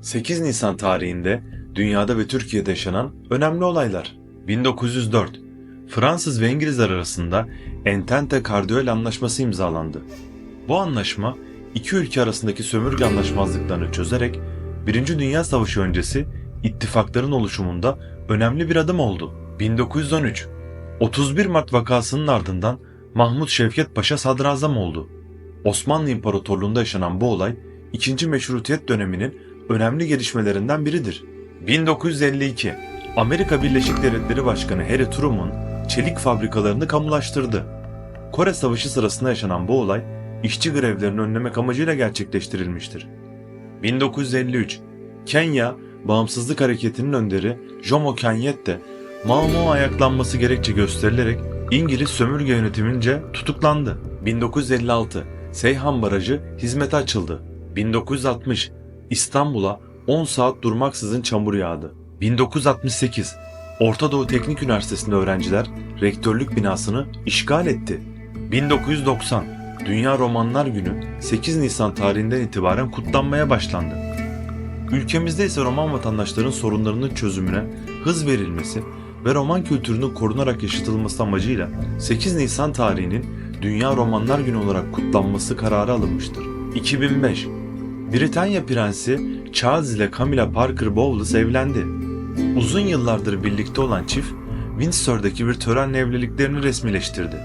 8 Nisan tarihinde dünyada ve Türkiye'de yaşanan önemli olaylar. 1904 Fransız ve İngilizler arasında Entente Cardiol Anlaşması imzalandı. Bu anlaşma iki ülke arasındaki sömürge anlaşmazlıklarını çözerek Birinci Dünya Savaşı öncesi ittifakların oluşumunda önemli bir adım oldu. 1913 31 Mart vakasının ardından Mahmut Şevket Paşa sadrazam oldu. Osmanlı İmparatorluğu'nda yaşanan bu olay 2. Meşrutiyet döneminin önemli gelişmelerinden biridir. 1952 Amerika Birleşik Devletleri Başkanı Harry Truman çelik fabrikalarını kamulaştırdı. Kore Savaşı sırasında yaşanan bu olay işçi grevlerini önlemek amacıyla gerçekleştirilmiştir. 1953 Kenya Bağımsızlık Hareketi'nin önderi Jomo Kenyatta Mao ayaklanması gerekçe gösterilerek İngiliz sömürge yönetimince tutuklandı. 1956 Seyhan Barajı hizmete açıldı. 1960 İstanbul'a 10 saat durmaksızın çamur yağdı. 1968 Orta Doğu Teknik Üniversitesi'nde öğrenciler rektörlük binasını işgal etti. 1990 Dünya Romanlar Günü 8 Nisan tarihinden itibaren kutlanmaya başlandı. Ülkemizde ise roman vatandaşların sorunlarının çözümüne hız verilmesi ve roman kültürünün korunarak yaşatılması amacıyla 8 Nisan tarihinin Dünya Romanlar Günü olarak kutlanması kararı alınmıştır. 2005 Britanya Prensi Charles ile Camilla Parker Bowles evlendi. Uzun yıllardır birlikte olan çift Windsor'daki bir törenle evliliklerini resmileştirdi.